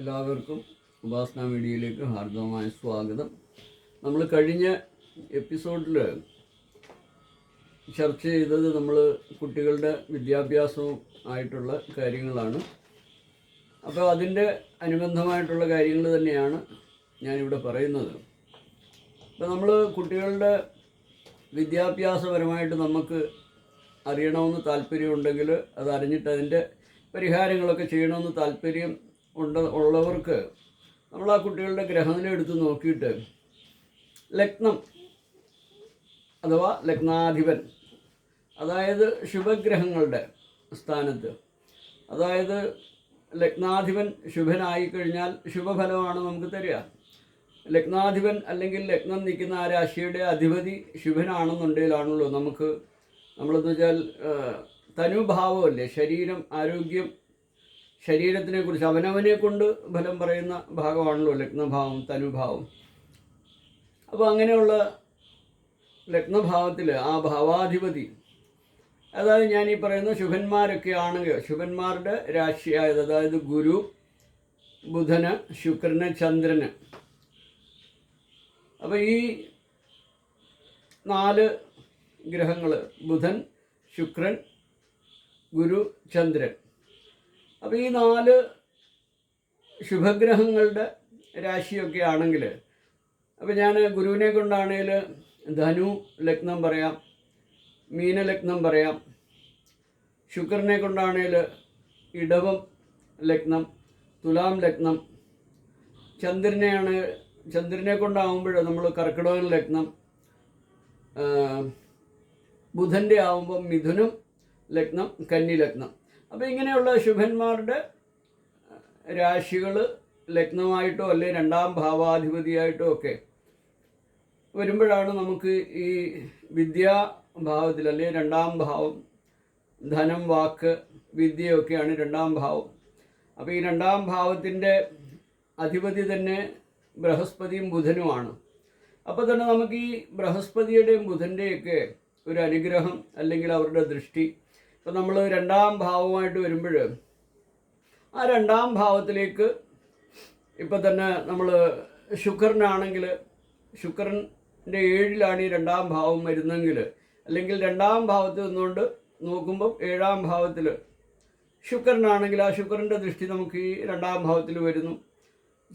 എല്ലാവർക്കും ഉപാസന മീഡിയയിലേക്ക് ഹാർദവമായ സ്വാഗതം. നമ്മൾ കഴിഞ്ഞ എപ്പിസോഡിൽ ചർച്ച ചെയ്തത് നമ്മൾ കുട്ടികളുടെ വിദ്യാഭ്യാസവും ആയിട്ടുള്ള കാര്യങ്ങളാണ്. അപ്പോൾ അതിന്റെ അനുബന്ധമായിട്ടുള്ള കാര്യങ്ങൾ തന്നെയാണ് ഞാനിവിടെ പറയുന്നത്. അപ്പോൾ നമ്മൾ കുട്ടികളുടെ വിദ്യാഭ്യാസപരമായിട്ട് നമുക്ക് അറിയണമെന്ന് താല്പര്യമുണ്ടെങ്കിൽ അത് അറിഞ്ഞിട്ട് അതിന്റെ പരിഹാരങ്ങളൊക്കെ ചെയ്യണമെന്ന് താല്പര്യം ഉണ്ട് ഉള്ളവർക്ക് നമ്മൾ ആ കുട്ടികളുടെ ഗ്രഹനില എടുത്ത് നോക്കിയിട്ട് ലഗ്നം അഥവാ ലഗ്നാധിപൻ അതായത് ശുഭഗ്രഹങ്ങളുടെ സ്ഥാനത്ത്. അതായത് ലഗ്നാധിപൻ ശുഭനായി കഴിഞ്ഞാൽ ശുഭഫലമാണ് നമുക്ക് തരിക. ലഗ്നാധിപൻ അല്ലെങ്കിൽ ലഗ്നം നിൽക്കുന്ന ആ രാശിയുടെ അധിപതി ശുഭനാണെന്നുണ്ടെങ്കിലാണല്ലോ നമുക്ക് നമ്മളെന്ന് വെച്ചാൽ തനുഭാവമല്ലേ? ശരീരം ആരോഗ്യം ശരീരത്തിനെ കുറിച്ച് അവനവനെ കൊണ്ട് ഫലം പറയുന്ന ഭാഗമാണല്ലോ ലഗ്നഭാവം തനുഭാവം. അപ്പോൾ അങ്ങനെയുള്ള ലഗ്നഭാവത്തിൽ ആ ഭാവാധിപതി അതായത് ഞാൻ ഈ പറയുന്ന ശുഭന്മാരൊക്കെ ആണെങ്കിൽ ശുഭന്മാരുടെ രാശിയായത് അതായത് ഗുരു ബുധന് ശുക്രന് ചന്ദ്രന്. അപ്പോൾ ഈ നാല് ഗ്രഹങ്ങൾ ബുധൻ ശുക്രൻ ഗുരു ചന്ദ്രൻ. അപ്പോൾ ഈ നാല് ശുഭഗ്രഹങ്ങളുടെ രാശിയൊക്കെ ആണെങ്കിൽ അപ്പോൾ ഞാൻ ഗുരുവിനെ കൊണ്ടാണെങ്കിൽ ധനു ലഗ്നം പറയാം മീനലഗ്നം പറയാം ശുക്രനെ കൊണ്ടാണെങ്കിൽ ഇടവം ലഗ്നം തുലാം ലഗ്നം ചന്ദ്രനെയാണ് ചന്ദ്രനെ കൊണ്ടാവുമ്പോൾ നമ്മൾ കർക്കിടക ലഗ്നം ബുധന്റെ ആവുമ്പം മിഥുനം ലഗ്നം കന്നി ലഗ്നം. അപ്പോൾ ഇങ്ങനെയുള്ള ശുഭന്മാരുടെ രാശികൾ ലഗ്നമായിട്ടോ അല്ലെങ്കിൽ രണ്ടാം ഭാവാധിപതിയായിട്ടോ ഒക്കെ വരുമ്പോഴാണ് നമുക്ക് ഈ വിദ്യാഭാവത്തിൽ അല്ലെങ്കിൽ രണ്ടാം ഭാവം ധനം വാക്ക് വിദ്യയൊക്കെയാണ് രണ്ടാം ഭാവം. അപ്പോൾ ഈ രണ്ടാം ഭാവത്തിന്റെ അധിപതി തന്നെ ബൃഹസ്പതിയും ബുധനുമാണ് അപ്പോൾ തന്നെ നമുക്ക് ഈ ബൃഹസ്പതിയുടെയും ബുധന്റെയൊക്കെ ഒരു അനുഗ്രഹം അല്ലെങ്കിൽ അവരുടെ ദൃഷ്ടി ഇപ്പം നമ്മൾ രണ്ടാം ഭാവമായിട്ട് വരുമ്പോൾ ആ രണ്ടാം ഭാവത്തിലേക്ക് ഇപ്പം തന്നെ നമ്മൾ ശുക്രനാണെങ്കിൽ ശുക്രന്റെ ഏഴിലാണ് ഈ രണ്ടാം ഭാവം വരുന്നെങ്കിൽ അല്ലെങ്കിൽ രണ്ടാം ഭാവത്തിൽ നിന്നുകൊണ്ട് നോക്കുമ്പം ഏഴാം ഭാവത്തിൽ ശുക്രനാണെങ്കിൽ ആ ശുക്രന്റെ ദൃഷ്ടി നമുക്ക് ഈ രണ്ടാം ഭാവത്തിൽ വരുന്നു.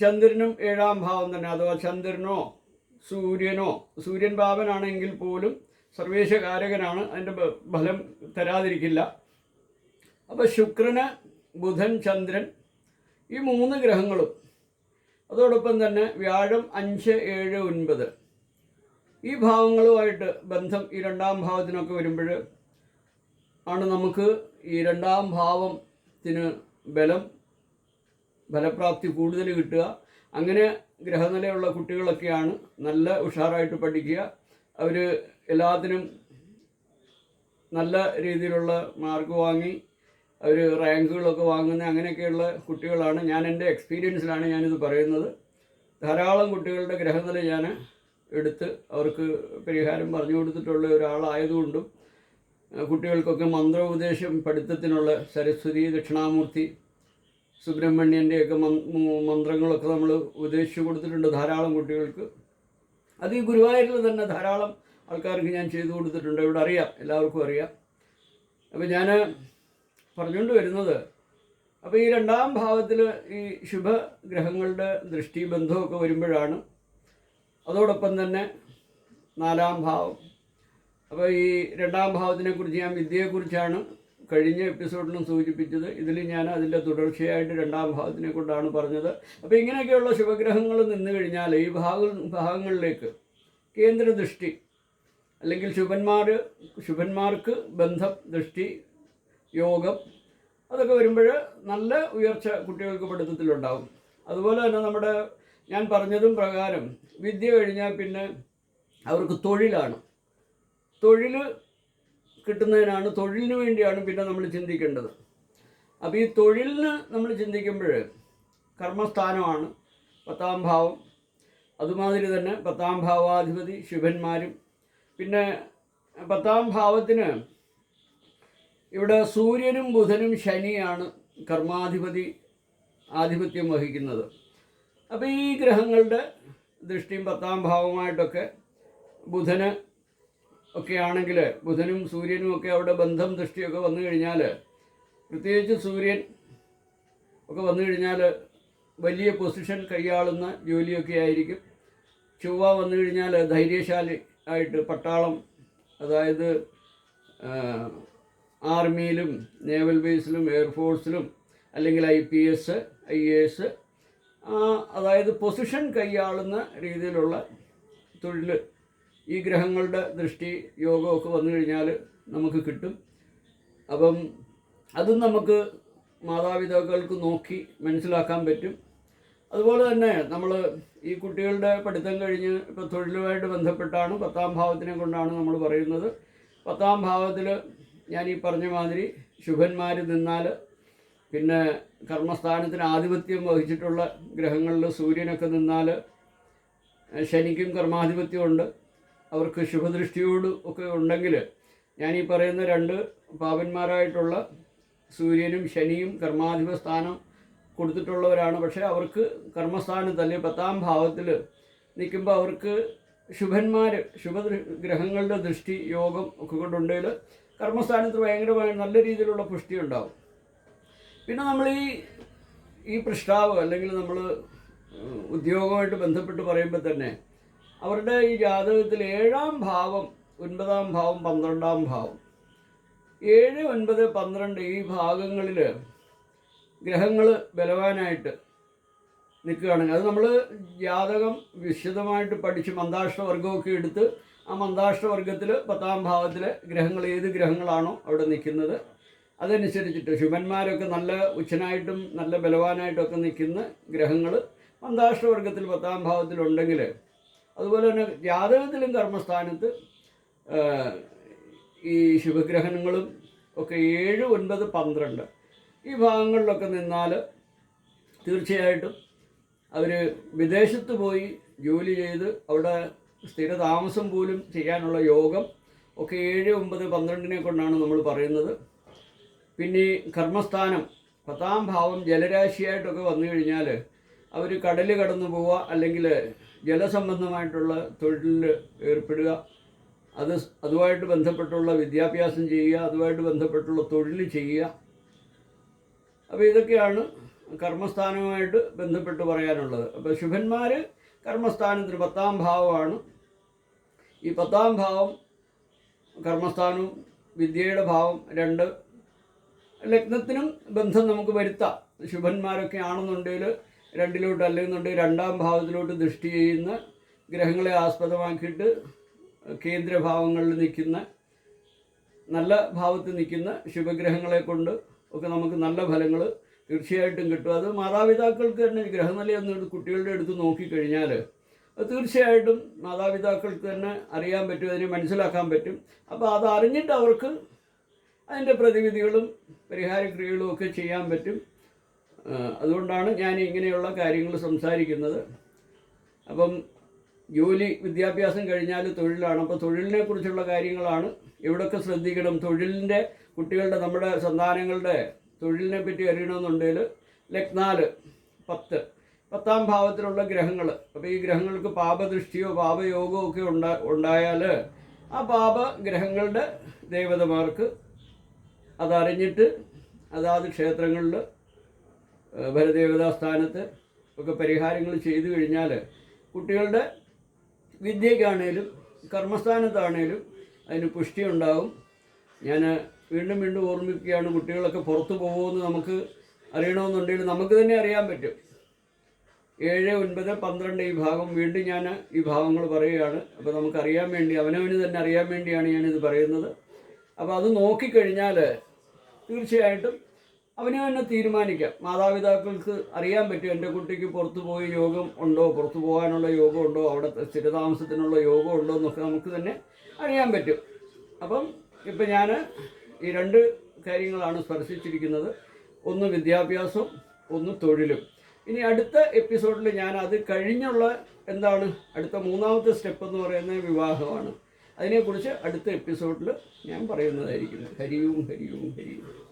ചന്ദ്രനും ഏഴാം ഭാവം തന്നെ അഥവാ ചന്ദ്രനോ സൂര്യനോ സൂര്യൻ ഭാവനാണെങ്കിൽ പോലും സർവേശകാരകനാണ് അതിന്റെ ഫലം തരാതിരിക്കില്ല. അപ്പോൾ ശുക്രന് ബുധൻ ചന്ദ്രൻ ഈ മൂന്ന് ഗ്രഹങ്ങളും. അതോടൊപ്പം തന്നെ വ്യാഴം അഞ്ച് ഏഴ് ഒൻപത്. ഈ ഭാവങ്ങളുമായിട്ട് ബന്ധം ഈ രണ്ടാം ഭാവത്തിനൊക്കെ വരുമ്പോൾ ആണ് നമുക്ക് ഈ രണ്ടാം ഭാവത്തിന് ബലം ഫലപ്രാപ്തി കൂടുതൽ കിട്ടുക. അങ്ങനെ ഗ്രഹനിലയുള്ള കുട്ടികളൊക്കെയാണ് നല്ല ഉഷാറായിട്ട് പഠിക്കുക. അവർ എല്ലാത്തിനും നല്ല രീതിയിലുള്ള മാർക്ക് വാങ്ങി അവർ റാങ്കുകളൊക്കെ വാങ്ങുന്ന അങ്ങനെയൊക്കെയുള്ള കുട്ടികളാണ്. ഞാൻ എന്റെ എക്സ്പീരിയൻസിലാണ് ഞാനിത് പറയുന്നത്. ധാരാളം കുട്ടികളുടെ ഗ്രഹനില ഞാൻ എടുത്ത് അവർക്ക് പരിഹാരം പറഞ്ഞു കൊടുത്തിട്ടുള്ള ഒരാളായതുകൊണ്ടും കുട്ടികൾക്കൊക്കെ മന്ത്രോപദേശം പഠിത്തത്തിനുള്ള സരസ്വതി ദക്ഷിണാമൂർത്തി സുബ്രഹ്മണ്യന്റെയൊക്കെ മന്ത്രങ്ങളൊക്കെ നമ്മൾ ഉപദേശിച്ചു കൊടുത്തിട്ടുണ്ട് ധാരാളം കുട്ടികൾക്ക്. അത് ഈ ഗുരുവായൂരിൽ തന്നെ ധാരാളം ആൾക്കാർക്ക് ഞാൻ ചെയ്തു കൊടുത്തിട്ടുണ്ട്. ഇവിടെ അറിയാം. എല്ലാവർക്കും അറിയാം. അപ്പോൾ ഞാൻ പറഞ്ഞുകൊണ്ട് വരുന്നത് അപ്പോൾ ഈ രണ്ടാം ഭാവത്തിൽ ഈ ശുഭഗ്രഹങ്ങളുടെ ദൃഷ്ടി ബന്ധമൊക്കെ വരുമ്പോഴാണ്. അതോടൊപ്പം തന്നെ നാലാം ഭാവം. അപ്പോൾ ഈ രണ്ടാം ഭാവത്തിനെക്കുറിച്ച് ഞാൻ വിദ്യയെക്കുറിച്ചാണ് കഴിഞ്ഞ എപ്പിസോഡിലും സൂചിപ്പിച്ചത് ഇതിൽ ഞാൻ അതിന്റെ തുടർച്ചയായിട്ട് രണ്ടാം ഭാഗത്തിനെ കൊണ്ടാണ് പറഞ്ഞത്. അപ്പോൾ ഇങ്ങനെയൊക്കെയുള്ള ശുഭഗ്രഹങ്ങൾ നിന്ന് കഴിഞ്ഞാൽ ഈ ഭാഗ ഭാഗങ്ങളിലേക്ക് കേന്ദ്ര ദൃഷ്ടി അല്ലെങ്കിൽ ശുഭന്മാർ ശുഭന്മാർക്ക് ബന്ധം ദൃഷ്ടി യോഗം അതൊക്കെ വരുമ്പോൾ നല്ല ഉയർച്ച കുട്ടികൾക്ക് പഠിത്തത്തിലുണ്ടാവും. അതുപോലെ തന്നെ നമ്മുടെ ഞാൻ പറഞ്ഞതും പ്രകാരം വിദ്യ കഴിഞ്ഞാൽ പിന്നെ അവർക്ക് തൊഴിലാണ്. തൊഴിൽ കിട്ടുന്നതിനാണ് തൊഴിലിന് വേണ്ടിയാണ് പിന്നെ നമ്മൾ ചിന്തിക്കേണ്ടത്. അപ്പോൾ ഈ തൊഴിലിന് നമ്മൾ ചിന്തിക്കുമ്പോൾ കർമ്മസ്ഥാനമാണ് പത്താം ഭാവം. അതുമാതിരി തന്നെ പത്താം ഭാവാധിപതി ശിവന്മാരും. പിന്നെ പത്താം ഭാവത്തിന് ഇവിടെ സൂര്യനും ബുധനും ശനിയാണ് കർമാധിപതി ആധിപത്യം വഹിക്കുന്നത്. അപ്പോൾ ഈ ഗ്രഹങ്ങളുടെ ദൃഷ്ടിയും പത്താം ഭാവമായിട്ടൊക്കെ ബുധന് ഒക്കെ ആണെങ്കിൽ ബുധനും സൂര്യനും ഒക്കെ അവിടെ ബന്ധം ദൃഷ്ടിയൊക്കെ വന്നു കഴിഞ്ഞാൽ പ്രത്യേകിച്ച് സൂര്യൻ ഒക്കെ വന്നു കഴിഞ്ഞാൽ വലിയ പൊസിഷൻ കൈയാളുന്ന ജോലിയൊക്കെ ആയിരിക്കും. ചൊവ്വ വന്നു കഴിഞ്ഞാൽ ധൈര്യശാലി ആയിട്ട് പട്ടാളം അതായത് ആർമിയിലും നേവൽ ബേസിലും എയർഫോഴ്സിലും അല്ലെങ്കിൽ I P S I A S അതായത് പൊസിഷൻ കൈയാളുന്ന രീതിയിലുള്ള തൊഴിൽ ഈ ഗ്രഹങ്ങളുടെ ദൃഷ്ടി യോഗമൊക്കെ വന്നു കഴിഞ്ഞാൽ നമുക്ക് കിട്ടും. അപ്പം അതും നമുക്ക് മാതാപിതാക്കൾക്ക് നോക്കി മനസ്സിലാക്കാൻ പറ്റും. അതുപോലെ തന്നെ നമ്മൾ ഈ കുട്ടികളുടെ പഠിത്തം കഴിഞ്ഞ് ഇപ്പോൾ തൊഴിലുമായിട്ട് ബന്ധപ്പെട്ടാണ് പത്താം ഭാവത്തിനെ കൊണ്ടാണ് നമ്മൾ പറയുന്നത്. പത്താം ഭാവത്തിൽ ഞാൻ ഈ പറഞ്ഞ മാതിരി ശുഭന്മാർ നിന്നാൽ പിന്നെ കർമ്മസ്ഥാനത്തിന് ആധിപത്യം വഹിച്ചിട്ടുള്ള ഗ്രഹങ്ങളിൽ സൂര്യനൊക്കെ നിന്നാൽ ശനിക്കും കർമാധിപത്യമുണ്ട്. അവർക്ക് ശുഭദൃഷ്ടിയോട് ഒക്കെ ഉണ്ടെങ്കിൽ ഞാൻ ഈ പറയുന്ന രണ്ട് പാപന്മാരായിട്ടുള്ള സൂര്യനും ശനിയും കർമാധിപ സ്ഥാനം കൊടുത്തിട്ടുള്ളവരാണ്. പക്ഷേ അവർക്ക് കർമ്മസ്ഥാനത്ത് അല്ലെങ്കിൽ പത്താം ഭാവത്തിൽ നിൽക്കുമ്പോൾ അവർക്ക് ശുഭന്മാർ ശുഭ ഗ്രഹങ്ങളുടെ ദൃഷ്ടി യോഗം ഒക്കെ കൊണ്ടുണ്ടെങ്കിൽ കർമ്മസ്ഥാനത്ത് ഭയങ്കരമായ നല്ല രീതിയിലുള്ള പുഷ്ടി ഉണ്ടാവും. പിന്നെ നമ്മൾ ഈ ഈ പൃഷ്ടാവ് അല്ലെങ്കിൽ നമ്മൾ ഉദ്യോഗമായിട്ട് ബന്ധപ്പെട്ട് പറയുമ്പോൾ തന്നെ അവരുടെ ഈ ജാതകത്തിൽ ഏഴാം ഭാവം ഒൻപതാം ഭാവം പന്ത്രണ്ടാം ഭാവം. ഏഴ് ഒൻപത് പന്ത്രണ്ട് ഈ ഭാഗങ്ങളിൽ ഗ്രഹങ്ങൾ ബലവാനായിട്ട് നിൽക്കുകയാണെങ്കിൽ അത് നമ്മൾ ജാതകം വിശദമായിട്ട് പഠിച്ച് മന്ദാഷ്ടവർഗമൊക്കെ എടുത്ത് ആ മന്ദാഷ്ടവർഗത്തിൽ പത്താം ഭാവത്തിൽ ഗ്രഹങ്ങൾ ഏത് ഗ്രഹങ്ങളാണോ അവിടെ നിൽക്കുന്നത്. അതനുസരിച്ചിട്ട് ശുഭന്മാരൊക്കെ നല്ല ഉച്ചനായിട്ടും നല്ല ബലവാനായിട്ടൊക്കെ നിൽക്കുന്ന ഗ്രഹങ്ങൾ മന്ദാഷ്ടവർഗത്തിൽ പത്താം ഭാവത്തിലുണ്ടെങ്കിൽ അതുപോലെ തന്നെ ജാതകത്തിലും കർമ്മസ്ഥാനത്ത് ഈ ശുഭഗ്രഹണങ്ങളും ഒക്കെ ഏഴ് ഒൻപത് പന്ത്രണ്ട് ഈ ഭാഗങ്ങളിലൊക്കെ നിന്നാൽ തീർച്ചയായിട്ടും അവർ വിദേശത്ത് പോയി ജോലി ചെയ്ത് അവിടെ സ്ഥിരതാമസം പോലും ചെയ്യാനുള്ള യോഗം ഒക്കെ ഏഴ് ഒമ്പത് പന്ത്രണ്ടിനെ കൊണ്ടാണ് നമ്മൾ പറയുന്നത്. പിന്നെ കർമ്മസ്ഥാനം പത്താം ഭാവം ജലരാശിയായിട്ടൊക്കെ വന്നു കഴിഞ്ഞാൽ അവർ കടൽ കടന്നു പോവുക അല്ലെങ്കിൽ ജലസംബന്ധമായിട്ടുള്ള തൊഴിലിൽ ഏർപ്പെടുക. അത് അതുമായിട്ട് ബന്ധപ്പെട്ടുള്ള വിദ്യാഭ്യാസം ചെയ്യുക അതുമായിട്ട് ബന്ധപ്പെട്ടുള്ള തൊഴിൽ ചെയ്യുക. അപ്പോൾ ഇതൊക്കെയാണ് കർമ്മസ്ഥാനവുമായിട്ട് ബന്ധപ്പെട്ട് പറയാനുള്ളത്. അപ്പോൾ ശുഭന്മാർ കർമ്മസ്ഥാനത്തിന് പത്താം ഭാവമാണ്. ഈ പത്താം ഭാവം കർമ്മസ്ഥാനവും വിദ്യയുടെ ഭാവം രണ്ട്. ലഗ്നത്തിനും ബന്ധം നമുക്ക് വരുത്താം. ശുഭന്മാരൊക്കെ ആണെന്നുണ്ടെങ്കിൽ രണ്ടിലോട്ട് അല്ലെന്നുണ്ടെങ്കിൽ രണ്ടാം ഭാവത്തിലോട്ട് ദൃഷ്ടി ചെയ്യുന്ന ഗ്രഹങ്ങളെ ആസ്പദമാക്കിയിട്ട് കേന്ദ്രഭാവങ്ങളിൽ നിൽക്കുന്ന നല്ല ഭാവത്തിൽ നിൽക്കുന്ന ശുഭഗ്രഹങ്ങളെ കൊണ്ട് ഒക്കെ നമുക്ക് നല്ല ഫലങ്ങൾ തീർച്ചയായിട്ടും കിട്ടും. അത് മാതാപിതാക്കൾക്ക് തന്നെ ഗ്രഹനിലയൊന്നും കുട്ടികളുടെ അടുത്ത് നോക്കിക്കഴിഞ്ഞാൽ അത് തീർച്ചയായിട്ടും മാതാപിതാക്കൾക്ക് തന്നെ അറിയാൻ പറ്റും അതിനെ മനസ്സിലാക്കാൻ പറ്റും. അപ്പോൾ അത് അറിഞ്ഞിട്ട് അവർക്ക് അതിന്റെ പ്രതിവിധികളും പരിഹാരക്രിയകളും ഒക്കെ ചെയ്യാൻ പറ്റും. അതുകൊണ്ടാണ് ഞാൻ ഇങ്ങനെയുള്ള കാര്യങ്ങൾ സംസാരിക്കുന്നത്. അപ്പം ജോലി വിദ്യാഭ്യാസം കഴിഞ്ഞാൽ തൊഴിലാണ്. അപ്പോൾ തൊഴിലിനെ കുറിച്ചുള്ള കാര്യങ്ങളാണ്. എവിടെയൊക്കെ ശ്രദ്ധിക്കണം? തൊഴിലിന്റെ കുട്ടികളുടെ നമ്മുടെ സന്താനങ്ങളുടെ തൊഴിലിനെ പറ്റി അറിയണമെന്നുണ്ടെങ്കിൽ ലഗ്നാൽ പത്ത്. പത്താം ഭാവത്തിലുള്ള ഗ്രഹങ്ങൾ അപ്പോൾ ഈ ഗ്രഹങ്ങൾക്ക് പാപദൃഷ്ടിയോ പാപയോഗമോ ഒക്കെ ഉണ്ടാ ഉണ്ടായാൽ ആ പാപ ഗ്രഹങ്ങളുടെ ദേവതമാർക്ക് അതറിഞ്ഞിട്ട് അതാത് ക്ഷേത്രങ്ങളിൽ ഭരദേവതാ സ്ഥാനത്ത് ഒക്കെ പരിഹാരങ്ങൾ ചെയ്തു കഴിഞ്ഞാൽ കുട്ടികളുടെ വിദ്യയ്ക്കാണേലും കർമ്മസ്ഥാനത്താണേലും അതിന് പുഷ്ടി ഉണ്ടാവും ഞാൻ വീണ്ടും വീണ്ടും ഓർമ്മിക്കുകയാണ് കുട്ടികളൊക്കെ പുറത്തു പോകുമെന്ന് നമുക്ക് അറിയണമെന്നുണ്ടെങ്കിൽ നമുക്ക് തന്നെ അറിയാൻ പറ്റും. ഏഴ് ഒൻപത് പന്ത്രണ്ട് ഈ ഭാഗം വീണ്ടും ഞാൻ ഈ ഭാഗങ്ങൾ പറയുകയാണ്. അപ്പോൾ നമുക്കറിയാൻ വേണ്ടി അവനവന് തന്നെ അറിയാൻ വേണ്ടിയാണ് ഞാനിത് പറയുന്നത്. അപ്പോൾ അത് നോക്കിക്കഴിഞ്ഞാൽ തീർച്ചയായിട്ടും അവന് തന്നെ തീരുമാനിക്കാം. മാതാപിതാക്കൾക്ക് അറിയാൻ പറ്റും എന്റെ കുട്ടിക്ക് പുറത്തു പോയി യോഗം ഉണ്ടോ പുറത്തു പോകാനുള്ള യോഗം ഉണ്ടോ അവിടെ സ്ഥിരതാമസത്തിനുള്ള യോഗം ഉണ്ടോ എന്നൊക്കെ നമുക്ക് തന്നെ അറിയാൻ പറ്റും. അപ്പം ഇപ്പം ഞാൻ ഈ രണ്ട് കാര്യങ്ങളാണ് സ്പർശിച്ചിരിക്കുന്നത്. ഒന്ന് വിദ്യാഭ്യാസം ഒന്ന് തൊഴിലും. ഇനി അടുത്ത എപ്പിസോഡിൽ ഞാൻ അത് കഴിഞ്ഞുള്ള എന്താണ് അടുത്ത മൂന്നാമത്തെ സ്റ്റെപ്പ് എന്ന് പറയുന്നത് വിവാഹമാണ്. അതിനെക്കുറിച്ച് അടുത്ത എപ്പിസോഡിൽ ഞാൻ പറയുന്നതായിരിക്കും. ഹരിയും ഹരിയും ഹരിയും.